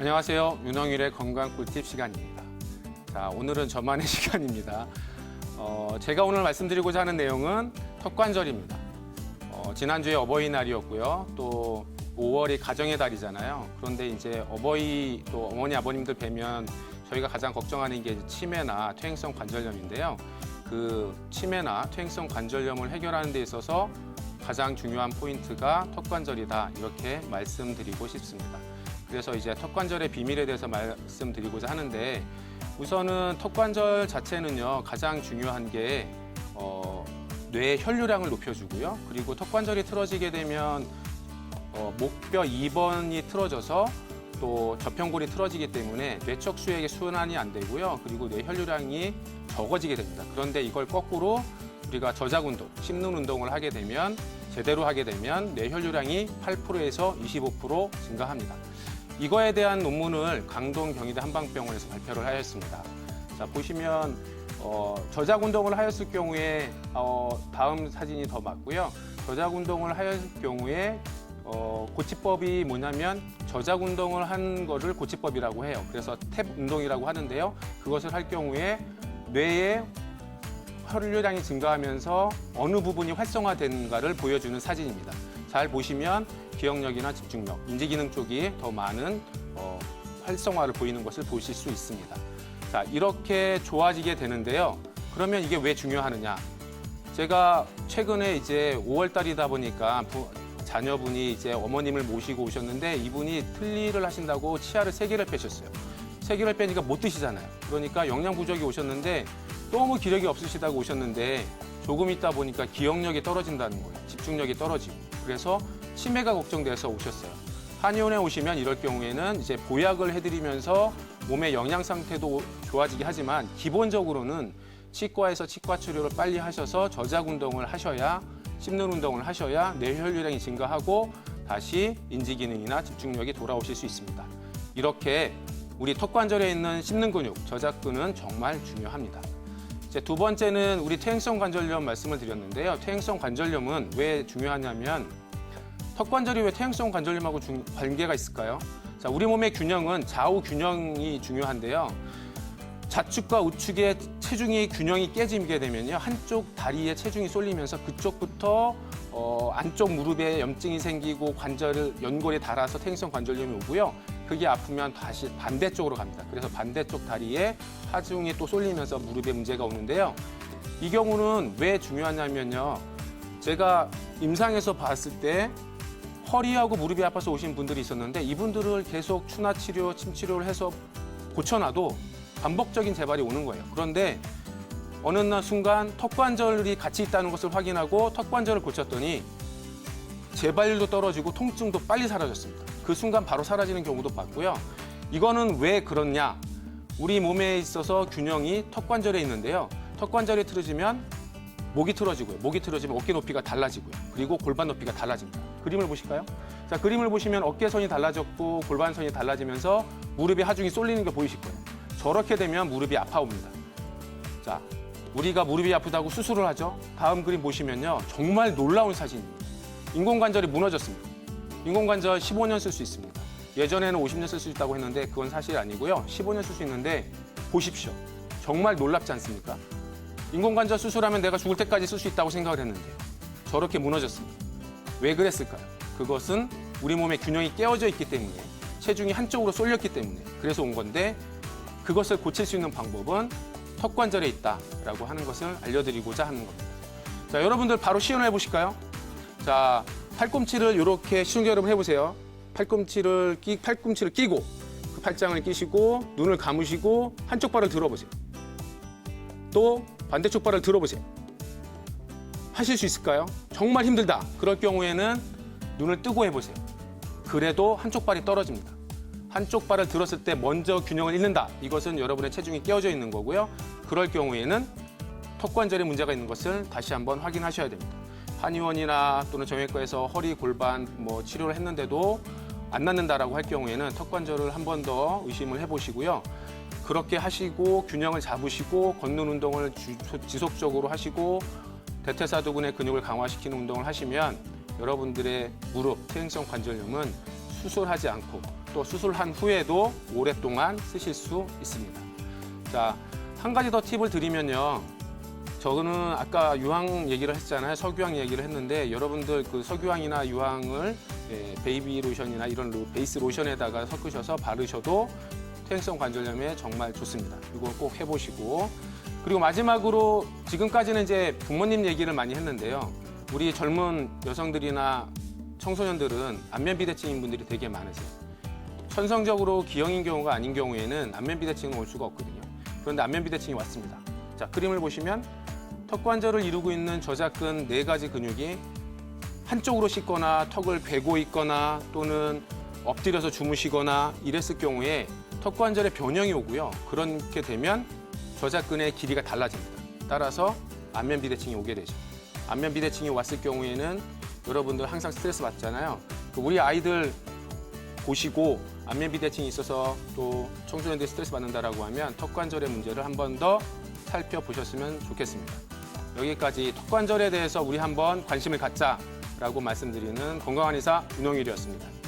안녕하세요. 윤홍일의 건강 꿀팁 시간입니다. 자, 오늘은 저만의 시간입니다. 어, 제가 오늘 말씀드리고자 하는 내용은 턱관절입니다. 어, 지난주에 어버이날이었고요. 또 5월이 가정의 달이잖아요. 그런데 이제 어버이 또 어머니 아버님들 뵈면 저희가 가장 걱정하는 게 치매나 퇴행성 관절염인데요. 그 치매나 퇴행성 관절염을 해결하는 데 있어서 가장 중요한 포인트가 턱관절이다 이렇게 말씀드리고 싶습니다. 그래서 이제 턱관절의 비밀에 대해서 말씀드리고자 하는데 우선은 턱관절 자체는요 가장 중요한 게 어, 뇌의 혈류량을 높여주고요. 그리고 턱관절이 틀어지게 되면 어, 목뼈 2번이 틀어져서 또 저평골이 틀어지기 때문에 뇌척수액의 순환이 안 되고요. 그리고 뇌 혈류량이 적어지게 됩니다. 그런데 이걸 거꾸로 우리가 저작 운동, 씹는 운동을 하게 되면 제대로 하게 되면 뇌 혈류량이 8%에서 25% 증가합니다. 이거에 대한 논문을 강동 경희대 한방병원에서 발표를 하였습니다. 자 보시면 어, 저작 운동을 하였을 경우에 어, 다음 사진이 더 맞고요. 저작 운동을 하였을 경우에 어, 고치법이 뭐냐면 저작 운동을 한 거를 고치법이라고 해요. 그래서 탭 운동이라고 하는데요. 그것을 할 경우에 뇌의 혈류량이 증가하면서 어느 부분이 활성화되는가를 보여주는 사진입니다. 잘 보시면 기억력이나 집중력, 인지 기능 쪽이 더 많은 어, 활성화를 보이는 것을 보실 수 있습니다. 자, 이렇게 좋아지게 되는데요. 그러면 이게 왜 중요하느냐? 제가 최근에 이제 5월 달이다 보니까 부- 자녀분이 이제 어머님을 모시고 오셨는데 이분이 틀니를 하신다고 치아를 세 개를 빼셨어요. 세 개를 빼니까 못 드시잖아요. 그러니까 영양 부족이 오셨는데 너무 기력이 없으시다고 오셨는데 조금 있다 보니까 기억력이 떨어진다는 거예요. 집중력이 떨어지고. 그래서 치매가 걱정돼서 오셨어요. 한의원에 오시면 이럴 경우에는 이제 보약을 해드리면서 몸의 영양 상태도 좋아지게 하지만 기본적으로는 치과에서 치과 치료를 빨리 하셔서 저작 운동을 하셔야 씹는 운동을 하셔야 뇌혈류량이 증가하고 다시 인지 기능이나 집중력이 돌아오실 수 있습니다. 이렇게 우리 턱 관절에 있는 씹는 근육, 저작근은 정말 중요합니다. 이제 두 번째는 우리 퇴행성 관절염 말씀을 드렸는데요. 퇴행성 관절염은 왜 중요하냐면 턱관절이 왜 퇴행성 관절염하고 중- 관계가 있을까요? 자, 우리 몸의 균형은 좌우 균형이 중요한데요. 좌측과 우측의 체중이 균형이 깨지게 되면요. 한쪽 다리에 체중이 쏠리면서 그쪽부터 어, 안쪽 무릎에 염증이 생기고 관절을 연골에 닳아서 퇴행성 관절염이 오고요. 그게 아프면 다시 반대쪽으로 갑니다. 그래서 반대쪽 다리에 하중이 또 쏠리면서 무릎에 문제가 오는데요. 이 경우는 왜 중요하냐면요. 제가 임상에서 봤을 때 허리하고 무릎이 아파서 오신 분들이 있었는데 이분들을 계속 추나 치료, 침 치료를 해서 고쳐놔도 반복적인 재발이 오는 거예요. 그런데 어느 날 순간 턱관절이 같이 있다는 것을 확인하고 턱관절을 고쳤더니 재발률도 떨어지고 통증도 빨리 사라졌습니다. 그 순간 바로 사라지는 경우도 봤고요. 이거는 왜 그렇냐? 우리 몸에 있어서 균형이 턱관절에 있는데요. 턱관절이 틀어지면 목이 틀어지고요. 목이 틀어지면 어깨 높이가 달라지고요. 그리고 골반 높이가 달라집니다. 그림을 보실까요? 자, 그림을 보시면 어깨선이 달라졌고 골반선이 달라지면서 무릎에 하중이 쏠리는 게 보이실 거예요. 저렇게 되면 무릎이 아파옵니다. 자, 우리가 무릎이 아프다고 수술을 하죠. 다음 그림 보시면요. 정말 놀라운 사진입니다. 인공관절이 무너졌습니다. 인공관절 15년 쓸 수 있습니다. 예전에는 50년 쓸 수 있다고 했는데 그건 사실이 아니고요. 15년 쓸 수 있는데 보십시오. 정말 놀랍지 않습니까? 인공관절 수술하면 내가 죽을 때까지 쓸 수 있다고 생각을 했는데 저렇게 무너졌습니다. 왜 그랬을까요? 그것은 우리 몸의 균형이 깨어져 있기 때문에 체중이 한쪽으로 쏠렸기 때문에 그래서 온 건데 그것을 고칠 수 있는 방법은 턱관절에 있다라고 하는 것을 알려드리고자 하는 겁니다. 자, 여러분들 바로 시연해 보실까요? 자, 팔꿈치를 이렇게 시중 여러분 해보세요. 팔꿈치를 끼, 팔꿈치를 끼고 그 팔짱을 끼시고 눈을 감으시고 한쪽 발을 들어보세요. 또 반대쪽 발을 들어보세요. 하실 수 있을까요? 정말 힘들다. 그럴 경우에는 눈을 뜨고 해보세요. 그래도 한쪽 발이 떨어집니다. 한쪽 발을 들었을 때 먼저 균형을 잃는다. 이것은 여러분의 체중이 깨어져 있는 거고요. 그럴 경우에는 턱관절에 문제가 있는 것을 다시 한번 확인하셔야 됩니다. 한의원이나 또는 정형외과에서 허리, 골반 뭐 치료를 했는데도 안 낫는다라고 할 경우에는 턱관절을 한 번 더 의심을 해보시고요. 그렇게 하시고 균형을 잡으시고 걷는 운동을 주- 지속적으로 하시고 대퇴사두근의 근육을 강화시키는 운동을 하시면 여러분들의 무릎 퇴행성 관절염은 수술하지 않고 또 수술한 후에도 오랫동안 쓰실 수 있습니다. 자, 한 가지 더 팁을 드리면요. 저는 아까 유황 얘기를 했잖아요. 석유황 얘기를 했는데 여러분들 그 석유황이나 유황을 예, 베이비 로션이나 이런 로- 베이스 로션에다가 섞으셔서 바르셔도 퇴행성 관절염에 정말 좋습니다. 이거 꼭 해보시고 그리고 마지막으로 지금까지는 이제 부모님 얘기를 많이 했는데요. 우리 젊은 여성들이나 청소년들은 안면 비대증인 분들이 되게 많으세요. 천성적으로 기형인 경우가 아닌 경우에는 안면 비대증은 올 수가 없거든요. 그런데 안면 비대증이 왔습니다. 자, 그림을 보시면 턱 관절을 이루고 있는 저작근 네 가지 근육이 한쪽으로 씻거나 턱을 베고 있거나 또는 엎드려서 주무시거나 이랬을 경우에 턱 관절에 변형이 오고요. 그렇게 되면 저작근의 길이가 달라집니다. 따라서 안면 비대증이 오게 되죠. 안면 비대증이 왔을 경우에는 여러분들 항상 스트레스 받잖아요. 그 우리 아이들 보시고 안면 비대증이 있어서 또 청소년들이 스트레스 받는다라고 하면 턱 관절의 문제를 한 번 더 살펴보셨으면 좋겠습니다. 여기까지 턱 관절에 대해서 우리 한번 관심을 갖자라고 말씀드리는 건강한 의사 윤홍일이었습니다.